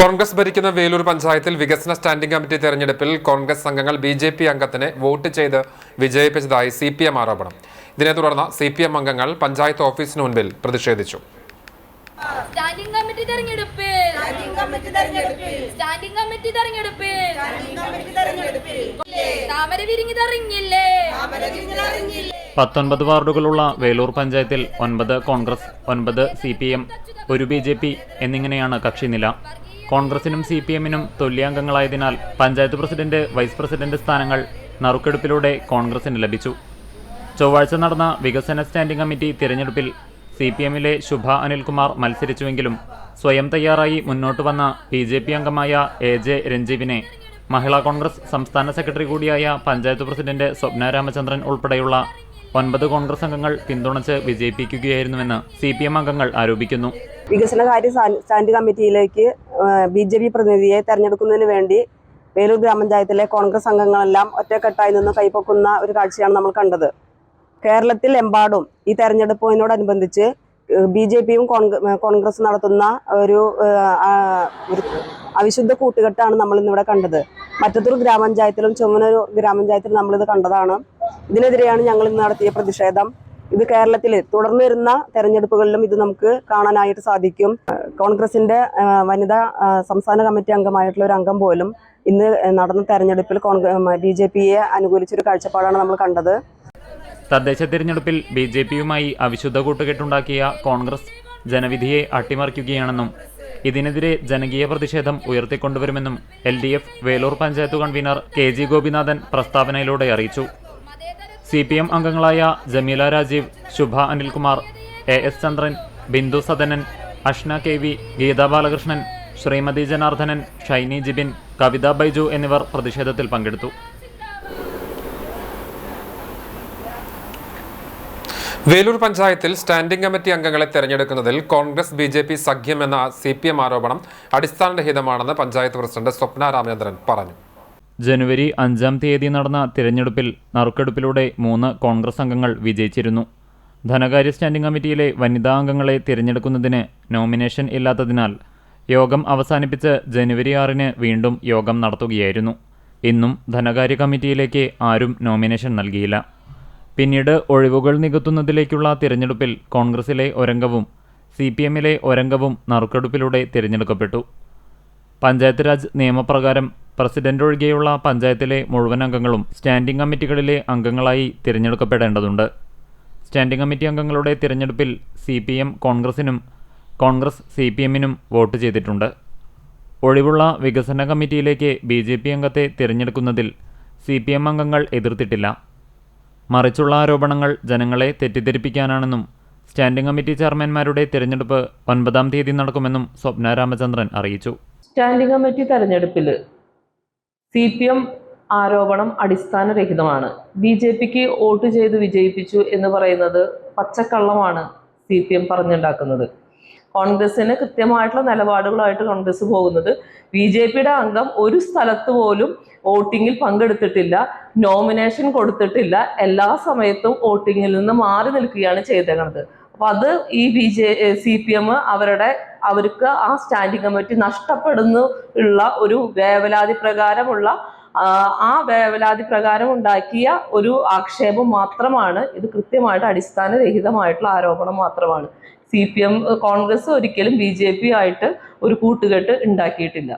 കോൺഗ്രസ് ഭരിക്കുന്ന വേലൂർ പഞ്ചായത്തിൽ വികസന സ്റ്റാൻഡിംഗ് കമ്മിറ്റി തെരഞ്ഞെടുപ്പിൽ കോൺഗ്രസ് അംഗങ്ങൾ ബി ജെ പി അംഗത്തിനെ വോട്ട് ചെയ്ത് വിജയിപ്പിച്ചതായി സി പി എം ആരോപണം. ഇതിനെ തുടർന്ന് സി പി എം അംഗങ്ങൾ പഞ്ചായത്ത് ഓഫീസിന് മുൻപിൽ പ്രതിഷേധിച്ചു. സ്റ്റാൻഡിംഗ് കമ്മിറ്റി തെരഞ്ഞെടുപ്പ്. സ്റ്റാൻഡിംഗ് കമ്മിറ്റി തെരഞ്ഞെടുപ്പ്. താമര വിരിഞ്ഞു തെറിഞ്ഞില്ലേ പത്തൊൻപത് വാർഡുകളുള്ള വേലൂർ പഞ്ചായത്തിൽ ഒൻപത് കോൺഗ്രസ് ഒൻപത് സി പി എം ഒരു ബി ജെ പി എന്നിങ്ങനെയാണ് കക്ഷിനില. കോൺഗ്രസിനും സി പി എമ്മിനും തുല്യാംഗങ്ങളായതിനാൽ പഞ്ചായത്ത് പ്രസിഡന്റ് വൈസ് പ്രസിഡന്റ് സ്ഥാനങ്ങൾ നറുക്കെടുപ്പിലൂടെ കോൺഗ്രസിന് ലഭിച്ചു. ചൊവ്വാഴ്ച നടന്ന വികസന സ്റ്റാൻഡിംഗ് കമ്മിറ്റി തിരഞ്ഞെടുപ്പിൽ സി പി എമ്മിലെ ശുഭ അനിൽകുമാർ മത്സരിച്ചുവെങ്കിലും സ്വയം തയ്യാറായി മുന്നോട്ട് വന്ന ബി ജെ പി അംഗമായ എ ജെ രഞ്ജീവിനെ മഹിളാ കോൺഗ്രസ് സംസ്ഥാന സെക്രട്ടറി കൂടിയായ പഞ്ചായത്ത് പ്രസിഡന്റ് സ്വപ്ന രാമചന്ദ്രൻ ഉൾപ്പെടെയുള്ള ഒൻപത് കോൺഗ്രസ് അംഗങ്ങൾ പിന്തുണച്ച് വിജയിപ്പിക്കുകയായിരുന്നുവെന്ന് സി പി എം അംഗങ്ങൾ ആരോപിക്കുന്നു. വികസന കാര്യ സ്റ്റാൻഡ് കമ്മിറ്റിയിലേക്ക് ബി ജെ പി പ്രതിനിധിയെ തെരഞ്ഞെടുക്കുന്നതിന് വേണ്ടി വേലൂർ ഗ്രാമപഞ്ചായത്തിലെ കോൺഗ്രസ് അംഗങ്ങളെല്ലാം ഒറ്റക്കെട്ടായി നിന്ന് കൈപ്പൊക്കുന്ന ഒരു കാഴ്ചയാണ് നമ്മൾ കണ്ടത്. കേരളത്തിൽ എമ്പാടും ഈ തെരഞ്ഞെടുപ്പിനോടനുബന്ധിച്ച് ബി ജെ പിയും കോൺഗ്രസ് നടത്തുന്ന ഒരു അവിശുദ്ധ കൂട്ടുകെട്ടാണ് നമ്മൾ ഇന്നിവിടെ കണ്ടത്. മറ്റത്തൂർ ഗ്രാമപഞ്ചായത്തിലും ചുമനൂർ ഗ്രാമപഞ്ചായത്തിലും നമ്മളിത് കണ്ടതാണ്. ഇതിനെതിരെയാണ് ഞങ്ങൾ ഇന്ന് നടത്തിയ പ്രതിഷേധം. ഇത് കേരളത്തിൽ തുടർന്ന് വരുന്ന തെരഞ്ഞെടുപ്പുകളിലും ഇത് നമുക്ക് കാണാനായിട്ട് സാധിക്കും. കോൺഗ്രസിന്റെ വനിതാ സംസ്ഥാന കമ്മിറ്റി അംഗമായിട്ടുള്ള ഒരു അംഗം പോലും ഇന്ന് നടന്ന തെരഞ്ഞെടുപ്പിൽ ബി ജെ പിയെ അനുകൂലിച്ചൊരു കാഴ്ചപ്പാടാണ് നമ്മൾ കണ്ടത്. തദ്ദേശ തിരഞ്ഞെടുപ്പിൽ ബി ജെ പിയുമായി അവിശുദ്ധ കൂട്ടുകെട്ടുണ്ടാക്കിയ കോൺഗ്രസ് ജനവിധിയെ അട്ടിമറിക്കുകയാണെന്നും ഇതിനെതിരെ ജനകീയ പ്രതിഷേധം ഉയർത്തിക്കൊണ്ടുവരുമെന്നും L D F Veloor panchayat convener K G Gopinathan പ്രസ്താവനയിലൂടെ അറിയിച്ചു. സി പി എം അംഗങ്ങളായ Jameela Rajeev Shubha Anilkumar A S Chandran Bindu Sadanan Ashna K V Geetha Balakrishnan Sreemathi Janardhanan Shiny Jibin Kavitha Baiju എന്നിവർ പ്രതിഷേധത്തിൽ പങ്കെടുത്തു. വേലൂർ പഞ്ചായത്തിൽ standing committee അംഗങ്ങളെ തെരഞ്ഞെടുക്കുന്നതിൽ Congress B J P സഖ്യമെന്ന C P M ആരോപണം അടിസ്ഥാനരഹിതമാണെന്ന് പഞ്ചായത്ത് പ്രസിഡന്റ് സ്വപ്ന രാമചന്ദ്രൻ പറഞ്ഞു. ജനുവരി അഞ്ചാം തീയതി നടന്ന തിരഞ്ഞെടുപ്പിൽ നറുക്കെടുപ്പിലൂടെ മൂന്ന് കോൺഗ്രസ് അംഗങ്ങൾ വിജയിച്ചിരുന്നു. ധനകാര്യ സ്റ്റാൻഡിംഗ് കമ്മിറ്റിയിലെ വനിതാ അംഗങ്ങളെ തിരഞ്ഞെടുക്കുന്നതിന് നോമിനേഷൻ ഇല്ലാത്തതിനാൽ യോഗം അവസാനിപ്പിച്ച് ജനുവരി ആറിന് വീണ്ടും യോഗം നടത്തുകയായിരുന്നു. ഇന്നും ധനകാര്യ കമ്മിറ്റിയിലേക്ക് ആരും നോമിനേഷൻ നൽകിയില്ല. പിന്നീട് ഒഴിവുകൾ നികത്തുന്നതിലേക്കുള്ള തിരഞ്ഞെടുപ്പിൽ കോൺഗ്രസിലെ ഒരംഗവും സി പി എമ്മിലെ ഒരംഗവും നറുക്കെടുപ്പിലൂടെ തിരഞ്ഞെടുക്കപ്പെട്ടു. പഞ്ചായത്ത് രാജ് നിയമപ്രകാരം പ്രസിഡന്റ് ഒഴികെയുള്ള പഞ്ചായത്തിലെ മുഴുവൻ അംഗങ്ങളും സ്റ്റാൻഡിംഗ് കമ്മിറ്റികളിലെ അംഗങ്ങളായി തിരഞ്ഞെടുക്കപ്പെടേണ്ടതുണ്ട്. സ്റ്റാൻഡിംഗ് കമ്മിറ്റി അംഗങ്ങളുടെ തിരഞ്ഞെടുപ്പിൽ സി പി എം കോൺഗ്രസിനും കോൺഗ്രസ് സി പി എമ്മിനും വോട്ട് ചെയ്തിട്ടുണ്ട്. ഒഴിവുള്ള വികസന കമ്മിറ്റിയിലേക്ക് ബി ജെ പി അംഗത്തെ തിരഞ്ഞെടുക്കുന്നതിൽ സി പി എം അംഗങ്ങൾ എതിർത്തിട്ടില്ല. മറിച്ചുള്ള ആരോപണങ്ങൾ ജനങ്ങളെ തെറ്റിദ്ധരിപ്പിക്കാനാണെന്നും സ്റ്റാൻഡിംഗ് കമ്മിറ്റി ചെയർമാൻമാരുടെ തിരഞ്ഞെടുപ്പ് ഒൻപതാം തീയതി നടക്കുമെന്നും സ്വപ്ന രാമചന്ദ്രൻ അറിയിച്ചു. സ്റ്റാൻഡിംഗ് കമ്മിറ്റി തെരഞ്ഞെടുപ്പിൽ സി പി എം ആരോപണം അടിസ്ഥാനരഹിതമാണ്. ബി ജെ പിക്ക് വോട്ട് ചെയ്ത് വിജയിപ്പിച്ചു എന്ന് പറയുന്നത് പച്ചക്കള്ളമാണ് സി പി എം പറഞ്ഞുണ്ടാക്കുന്നത്. കോൺഗ്രസിന് കൃത്യമായിട്ടുള്ള നിലപാടുകളായിട്ട് കോൺഗ്രസ് പോകുന്നത്. ബി ജെ പിയുടെ അംഗം ഒരു സ്ഥലത്ത് പോലും വോട്ടിങ്ങിൽ പങ്കെടുത്തിട്ടില്ല നോമിനേഷൻ കൊടുത്തിട്ടില്ല എല്ലാ സമയത്തും വോട്ടിങ്ങിൽ നിന്ന് മാറി നിൽക്കുകയാണ് ചെയ്തേക്കുന്നത് അപ്പൊ അത് ഈ B J C P M അവരുടെ അവർക്ക് ആ സ്റ്റാൻഡിംഗ് കമ്മിറ്റി നഷ്ടപ്പെടുന്നു ഉള്ള ഒരു വേവലാതി പ്രകാരമുള്ള ആ, വേവലാതി പ്രകാരം ഉണ്ടാക്കിയ ഒരു ആക്ഷേപം മാത്രമാണ്. ഇത് കൃത്യമായിട്ട് അടിസ്ഥാനരഹിതമായിട്ടുള്ള ആരോപണം മാത്രമാണ്. സി പി എം കോൺഗ്രസ് ഒരിക്കലും ബി ജെ പി ആയിട്ട് ഒരു കൂട്ടുകെട്ട് ഉണ്ടാക്കിയിട്ടില്ല.